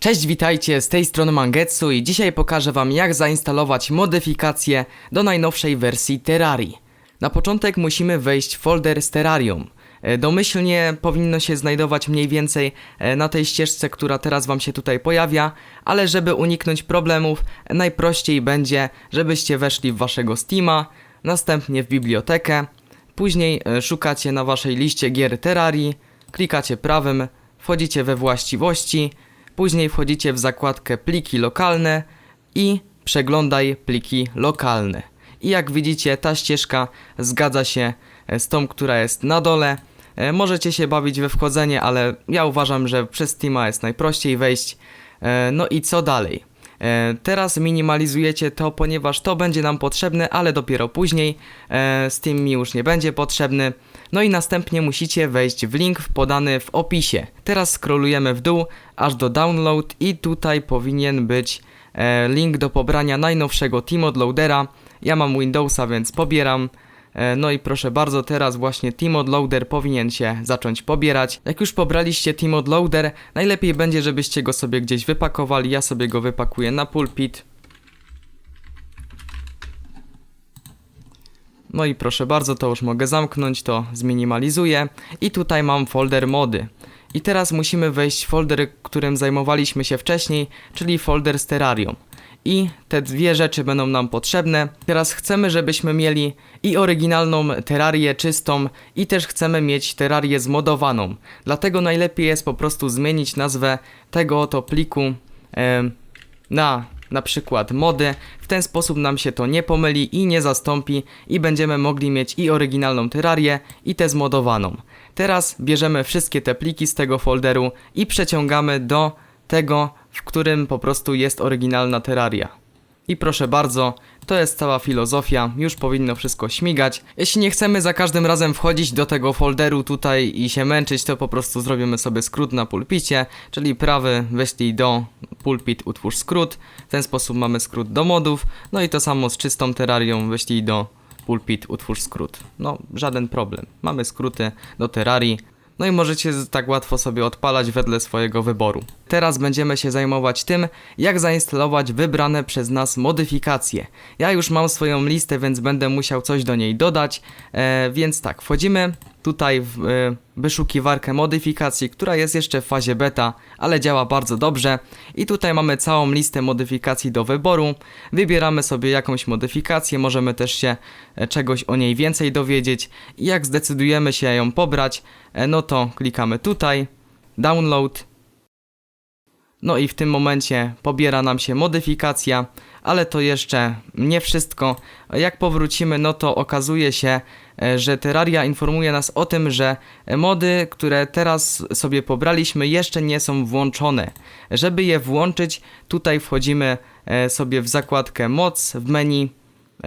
Cześć, witajcie, z tej strony Mangetsu i dzisiaj pokażę wam jak zainstalować modyfikacje do najnowszej wersji Terrarii. Na początek musimy wejść w folder z Terrarium. E, Domyślnie powinno się znajdować mniej więcej e, na tej ścieżce, która teraz wam się tutaj pojawia, ale żeby uniknąć problemów, najprościej będzie, żebyście weszli w waszego Steama, następnie w bibliotekę, później e, szukacie na waszej liście gier Terrarii, klikacie prawym, wchodzicie we właściwości, Później wchodzicie w zakładkę pliki lokalne i przeglądaj pliki lokalne. I jak widzicie, ta ścieżka zgadza się z tą, która jest na dole. E, Możecie się bawić we wchodzenie, ale ja uważam, że przez Steama jest najprościej wejść. E, No i co dalej? E, Teraz minimalizujecie to, ponieważ to będzie nam potrzebne, ale dopiero później. E, Steam mi już nie będzie potrzebny. No i następnie musicie wejść w link podany w opisie. Teraz scrollujemy w dół aż do download i tutaj powinien być e, link do pobrania najnowszego Loadera. Ja mam Windowsa, więc pobieram. E, No i proszę bardzo, teraz właśnie Teamod Loader powinien się zacząć pobierać. Jak już pobraliście Teamod Loader, najlepiej będzie, żebyście go sobie gdzieś wypakowali. Ja sobie go wypakuję na pulpit. No i proszę bardzo, to już mogę zamknąć, to zminimalizuję. I tutaj mam folder mody. I teraz musimy wejść w folder, którym zajmowaliśmy się wcześniej, czyli folder z Terrarium. I te dwie rzeczy będą nam potrzebne. Teraz chcemy, żebyśmy mieli i oryginalną terrarię czystą, i też chcemy mieć terrarię zmodowaną. Dlatego najlepiej jest po prostu zmienić nazwę tego oto pliku em, na na przykład mody. W ten sposób nam się to nie pomyli i nie zastąpi i będziemy mogli mieć i oryginalną terrarię i tę zmodowaną. Teraz bierzemy wszystkie te pliki z tego folderu i przeciągamy do tego, w którym po prostu jest oryginalna terraria. I proszę bardzo, to jest cała filozofia, już powinno wszystko śmigać. Jeśli nie chcemy za każdym razem wchodzić do tego folderu tutaj i się męczyć, to po prostu zrobimy sobie skrót na pulpicie, czyli prawy weźlij do pulpit utwórz skrót. W ten sposób mamy skrót do modów, no i to samo z czystą terrarią weźlij do pulpit utwórz skrót. No, żaden problem. Mamy skróty do terrarii. No i możecie tak łatwo sobie odpalać wedle swojego wyboru. Teraz będziemy się zajmować tym, jak zainstalować wybrane przez nas modyfikacje. Ja już mam swoją listę, więc będę musiał coś do niej dodać, e, więc tak, wchodzimy tutaj w e, wyszukiwarkę modyfikacji, która jest jeszcze w fazie beta, ale działa bardzo dobrze. I tutaj mamy całą listę modyfikacji do wyboru. Wybieramy sobie jakąś modyfikację, możemy też się e, czegoś o niej więcej dowiedzieć. I jak zdecydujemy się ją pobrać, e, no to klikamy tutaj, download. No i w tym momencie pobiera nam się modyfikacja, ale to jeszcze nie wszystko. Jak powrócimy, no to okazuje się, e, że Terraria informuje nas o tym, że mody, które teraz sobie pobraliśmy, jeszcze nie są włączone. Żeby je włączyć, tutaj wchodzimy e, sobie w zakładkę moc w menu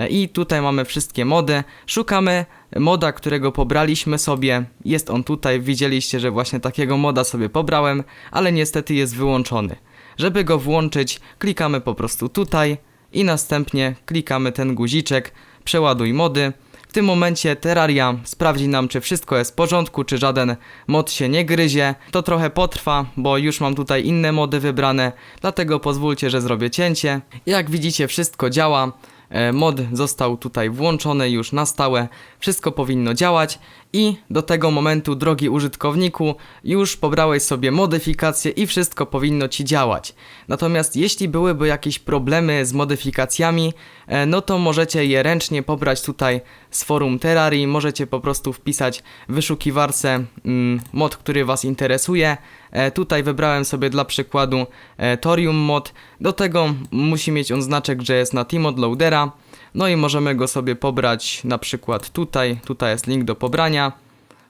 i tutaj mamy wszystkie mody. Szukamy moda, którego pobraliśmy sobie. Jest on tutaj. Widzieliście, że właśnie takiego moda sobie pobrałem, ale niestety jest wyłączony. Żeby go włączyć, klikamy po prostu tutaj i następnie klikamy ten guziczek przeładuj mody. W tym momencie Terraria sprawdzi nam, czy wszystko jest w porządku, czy żaden mod się nie gryzie. To trochę potrwa, bo już mam tutaj inne mody wybrane, dlatego pozwólcie, że zrobię cięcie. Jak widzicie, wszystko działa. E, Mod został tutaj włączony już na stałe, wszystko powinno działać i do tego momentu, drogi użytkowniku, już pobrałeś sobie modyfikacje i wszystko powinno Ci działać. Natomiast jeśli byłyby jakieś problemy z modyfikacjami, e, no to możecie je ręcznie pobrać tutaj z forum Terrarii, możecie po prostu wpisać w wyszukiwarce mm, mod, który Was interesuje. E, tutaj wybrałem sobie dla przykładu e, Torium mod, do tego musi mieć on znaczek, że jest na Teamod Loadera. No i możemy go sobie pobrać na przykład tutaj, tutaj jest link do pobrania.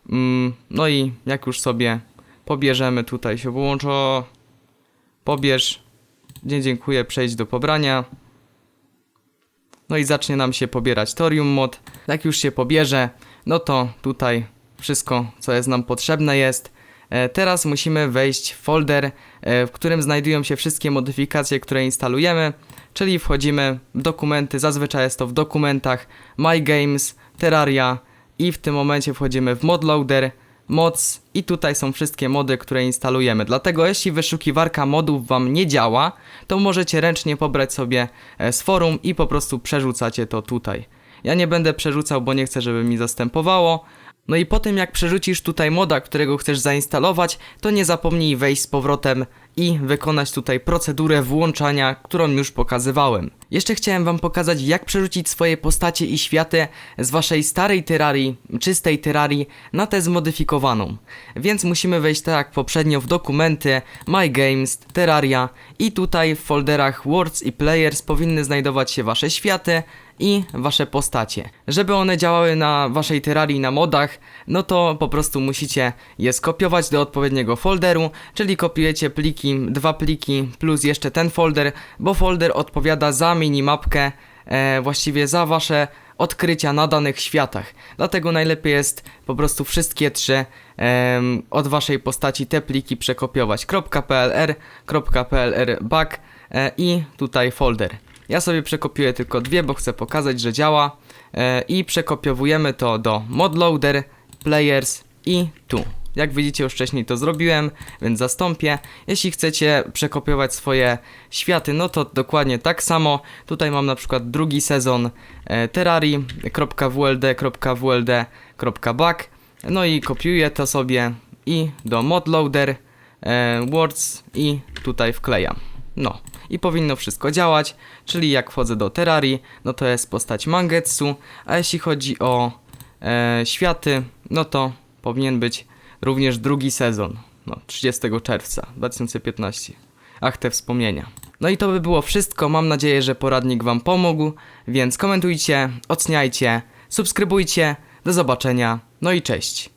Mm, no i jak już sobie pobierzemy, tutaj się wyłączy. O, Pobierz. Dziękuję, przejdź do pobrania. No i zacznie nam się pobierać Torium mod. Jak już się pobierze, no to tutaj wszystko, co jest nam potrzebne jest. E, Teraz musimy wejść w folder, e, w którym znajdują się wszystkie modyfikacje, które instalujemy, czyli wchodzimy w dokumenty, zazwyczaj jest to w dokumentach My Games, Terraria i w tym momencie wchodzimy w Modloader, moc i tutaj są wszystkie mody, które instalujemy. Dlatego jeśli wyszukiwarka modów Wam nie działa, to możecie ręcznie pobrać sobie e, z forum i po prostu przerzucacie to tutaj. Ja nie będę przerzucał, bo nie chcę, żeby mi zastępowało. No i po tym jak przerzucisz tutaj moda, którego chcesz zainstalować, to nie zapomnij wejść z powrotem i wykonać tutaj procedurę włączania, którą już pokazywałem. Jeszcze chciałem wam pokazać jak przerzucić swoje postacie i światy z waszej starej terrarii, czystej terrarii na tę zmodyfikowaną. Więc musimy wejść tak jak poprzednio w dokumenty, My Games, Terraria i tutaj w folderach Words i Players powinny znajdować się wasze światy i wasze postacie. Żeby one działały na waszej terrarii na modach, no to po prostu musicie je skopiować do odpowiedniego folderu, czyli kopiujecie pliki, dwa pliki plus jeszcze ten folder, bo folder odpowiada za minimapkę, e, właściwie za wasze odkrycia na danych światach. Dlatego najlepiej jest po prostu wszystkie trzy od waszej postaci te pliki przekopiować. .plr, .plr back e, i tutaj folder. Ja sobie przekopiuję tylko dwie, bo chcę pokazać, że działa e, i przekopiowujemy to do modloader, players i tu. Jak widzicie już wcześniej to zrobiłem, więc zastąpię. Jeśli chcecie przekopiować swoje światy, no to dokładnie tak samo. Tutaj mam na przykład drugi sezon e, terrarii.wld.wld.back No i kopiuję to sobie i do modloader, e, words i tutaj wklejam. No i powinno wszystko działać, czyli jak wchodzę do Terrarii, no to jest postać Mangetsu, a jeśli chodzi o e, światy, no to powinien być również drugi sezon, no 30 czerwca 2015. Ach, te wspomnienia. No i to by było wszystko, mam nadzieję, że poradnik Wam pomógł, więc komentujcie, oceniajcie, subskrybujcie, do zobaczenia, no i cześć.